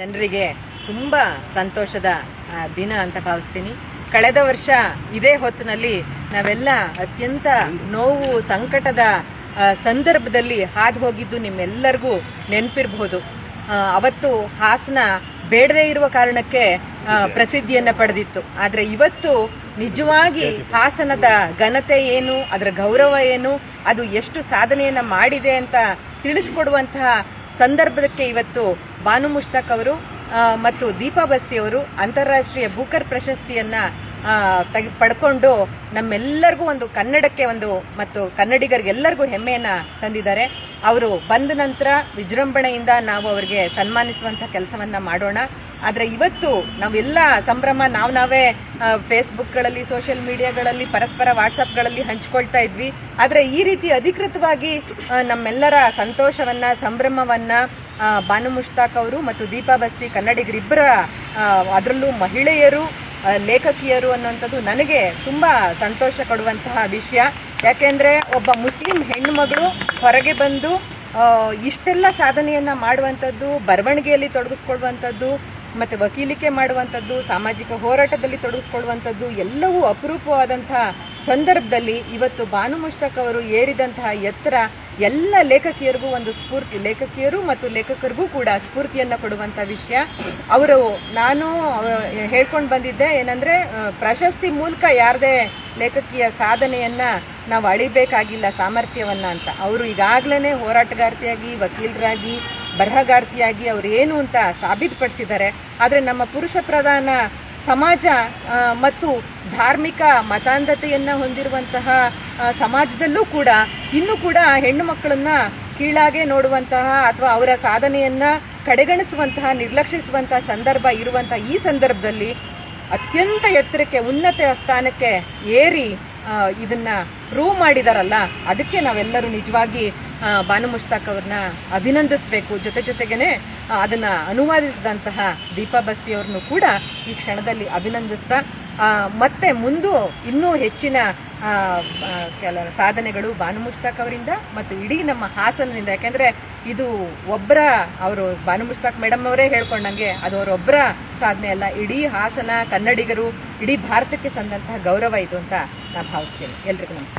ಜನರಿಗೆ ತುಂಬ ಸಂತೋಷದ ದಿನ ಅಂತ ಭಾವಿಸ್ತೀನಿ. ಕಳೆದ ವರ್ಷ ಇದೇ ಹೊತ್ತಿನಲ್ಲಿ ನಾವೆಲ್ಲ ಅತ್ಯಂತ ನೋವು, ಸಂಕಟದ ಸಂದರ್ಭದಲ್ಲಿ ಹಾದು ಹೋಗಿದ್ದು ನಿಮ್ಮೆಲ್ಲರಿಗೂ ನೆನಪಿರಬಹುದು. ಅವತ್ತು ಹಾಸನ ಬೇಡದೇ ಇರುವ ಕಾರಣಕ್ಕೆ ಪ್ರಸಿದ್ಧಿಯನ್ನ ಪಡೆದಿತ್ತು. ಆದ್ರೆ ಇವತ್ತು ನಿಜವಾಗಿ ಹಾಸನದ ಘನತೆ ಏನು, ಅದರ ಗೌರವ ಏನು, ಅದು ಎಷ್ಟು ಸಾಧನೆಯನ್ನ ಮಾಡಿದೆ ಅಂತ ತಿಳಿಸ್ಕೊಡುವಂತಹ ಸಂದರ್ಭಕ್ಕೆ ಇವತ್ತು ಬಾನು ಮುಷ್ತಾಕ್ ಅವರು ಮತ್ತು ದೀಪಾ ಬಸ್ತಿ ಅವರು ಅಂತಾರಾಷ್ಟ್ರೀಯ ಬೂಕರ್ ಪ್ರಶಸ್ತಿಯನ್ನ ತೆಗೆ, ಪಡ್ಕೊಂಡು ನಮ್ಮೆಲ್ಲರಿಗೂ ಒಂದು ಕನ್ನಡಕ್ಕೆ ಒಂದು ಮತ್ತು ಕನ್ನಡಿಗರಿಗೆಲ್ಲರಿಗೂ ಹೆಮ್ಮೆಯನ್ನ ತಂದಿದ್ದಾರೆ. ಅವರು ಬಂದ ನಂತರ ವಿಜೃಂಭಣೆಯಿಂದ ನಾವು ಅವರಿಗೆ ಸನ್ಮಾನಿಸುವಂತ ಕೆಲಸವನ್ನ ಮಾಡೋಣ. ಆದ್ರೆ ಇವತ್ತು ನಾವೆಲ್ಲ ಸಂಭ್ರಮ, ನಾವು ನಾವೇ ಫೇಸ್ಬುಕ್ಗಳಲ್ಲಿ ಸೋಷಿಯಲ್ ಮೀಡಿಯಾಗಳಲ್ಲಿ ಪರಸ್ಪರ ವಾಟ್ಸಪ್ಗಳಲ್ಲಿ ಹಂಚ್ಕೊಳ್ತಾ ಇದ್ವಿ. ಆದ್ರೆ ಈ ರೀತಿ ಅಧಿಕೃತವಾಗಿ ನಮ್ಮೆಲ್ಲರ ಸಂತೋಷವನ್ನ, ಸಂಭ್ರಮವನ್ನ ಬಾನು ಮುಷ್ತಾಕ್ ಅವರು ಮತ್ತು ದೀಪಾ ಬಸ್ತಿ ಕನ್ನಡಿಗರಿಬ್ಬರ ಅದರಲ್ಲೂ ಮಹಿಳೆಯರು ಲೇಖಕಿಯರು ಅನ್ನುವಂಥದ್ದು ನನಗೆ ತುಂಬ ಸಂತೋಷ ಕೊಡುವಂತಹ ವಿಷಯ. ಯಾಕೆಂದ್ರೆ ಒಬ್ಬ ಮುಸ್ಲಿಂ ಹೆಣ್ಣುಮಗಳು ಹೊರಗೆ ಬಂದು ಇಷ್ಟೆಲ್ಲ ಸಾಧನೆಯನ್ನ ಮಾಡುವಂಥದ್ದು, ಬರವಣಿಗೆಯಲ್ಲಿ ತೊಡಗಿಸ್ಕೊಳ್ಳುವಂಥದ್ದು ಮತ್ತೆ ವಕೀಲಿಕೆ ಮಾಡುವಂಥದ್ದು, ಸಾಮಾಜಿಕ ಹೋರಾಟದಲ್ಲಿ ತೊಡಗಿಸ್ಕೊಳ್ಳುವಂಥದ್ದು ಎಲ್ಲವೂ ಅಪರೂಪವಾದಂತಹ ಸಂದರ್ಭದಲ್ಲಿ ಇವತ್ತು ಬಾನು ಮುಷ್ತಕ್ ಅವರು ಏರಿದಂತಹ ಎತ್ತರ ಎಲ್ಲ ಲೇಖಕಿಯರಿಗೂ ಒಂದು ಸ್ಫೂರ್ತಿ, ಲೇಖಕಿಯರು ಮತ್ತು ಲೇಖಕರಿಗೂ ಕೂಡ ಸ್ಫೂರ್ತಿಯನ್ನು ಕೊಡುವಂಥ ವಿಷಯ. ಅವರು ನಾನು ಹೇಳ್ಕೊಂಡು ಬಂದಿದ್ದೆ ಏನಂದ್ರೆ ಪ್ರಶಸ್ತಿ ಮೂಲಕ ಯಾರದೇ ಲೇಖಕಿಯ ಸಾಧನೆಯನ್ನ ನಾವು ಅಳಿಬೇಕಾಗಿಲ್ಲ, ಸಾಮರ್ಥ್ಯವನ್ನ ಅಂತ. ಅವರು ಈಗಾಗಲೇ ಹೋರಾಟಗಾರ್ತಿಯಾಗಿ, ವಕೀಲರಾಗಿ ಬರಹಗಾರ್ತಿಯಾಗಿ ಅವ್ರು ಏನು ಅಂತ ಸಾಬೀತುಪಡಿಸಿದ್ದಾರೆ. ಆದರೆ ನಮ್ಮ ಪುರುಷ ಪ್ರಧಾನ ಸಮಾಜ ಮತ್ತು ಧಾರ್ಮಿಕ ಮತಾಂಧತೆಯನ್ನು ಹೊಂದಿರುವಂತಹ ಸಮಾಜದಲ್ಲೂ ಕೂಡ ಇನ್ನೂ ಕೂಡ ಹೆಣ್ಣು ಮಕ್ಕಳನ್ನ ಕೀಳಾಗೆ ನೋಡುವಂತಹ ಅಥವಾ ಅವರ ಸಾಧನೆಯನ್ನ ಕಡೆಗಣಿಸುವಂತಹ, ನಿರ್ಲಕ್ಷಿಸುವಂತಹ ಸಂದರ್ಭ ಇರುವಂತಹ ಈ ಸಂದರ್ಭದಲ್ಲಿ ಅತ್ಯಂತ ಎತ್ತರಕ್ಕೆ, ಉನ್ನತ ಸ್ಥಾನಕ್ಕೆ ಏರಿ ಇದನ್ನ ಪ್ರೂವ್ ಮಾಡಿದಾರಲ್ಲ. ಅದಕ್ಕೆ ನಾವೆಲ್ಲರೂ ನಿಜವಾಗಿ ಬಾನು ಮುಷ್ತಾಕ್ ಅವ್ರನ್ನ ಅಭಿನಂದಿಸಬೇಕು. ಜೊತೆ ಜೊತೆಗೇನೆ ಅದನ್ನ ಅನುವಾದಿಸಿದಂತಹ ದೀಪಾ ಬಸ್ತಿ ಅವ್ರನ್ನು ಕೂಡ ಈ ಕ್ಷಣದಲ್ಲಿ ಅಭಿನಂದಿಸ್ತಾ ಮತ್ತೆ ಮುಂದು ಇನ್ನೂ ಹೆಚ್ಚಿನ ಕೆಲ ಸಾಧನೆಗಳು ಬಾನು ಮುಷ್ತಾಕ್ ಅವರಿಂದ ಮತ್ತು ಇಡೀ ನಮ್ಮ ಹಾಸನದಿಂದ. ಯಾಕೆಂದ್ರೆ ಇದು ಒಬ್ಬರ ಅವರು, ಬಾನು ಮುಷ್ತಾಕ್ ಮೇಡಮ್ ಅವರೇ ಹೇಳ್ಕೊಂಡಂಗೆ ಅದು ಅವರೊಬ್ಬರ ಸಾಧನೆ ಅಲ್ಲ. ಇಡೀ ಹಾಸನ ಕನ್ನಡಿಗರು, ಇಡೀ ಭಾರತಕ್ಕೆ ಸಂದಂತಹ ಗೌರವ ಇದು ಅಂತ ನಾನು ಭಾವಿಸ್ತೀನಿ. ಎಲ್ರಿಗೂ ನಮಸ್ಕಾರ.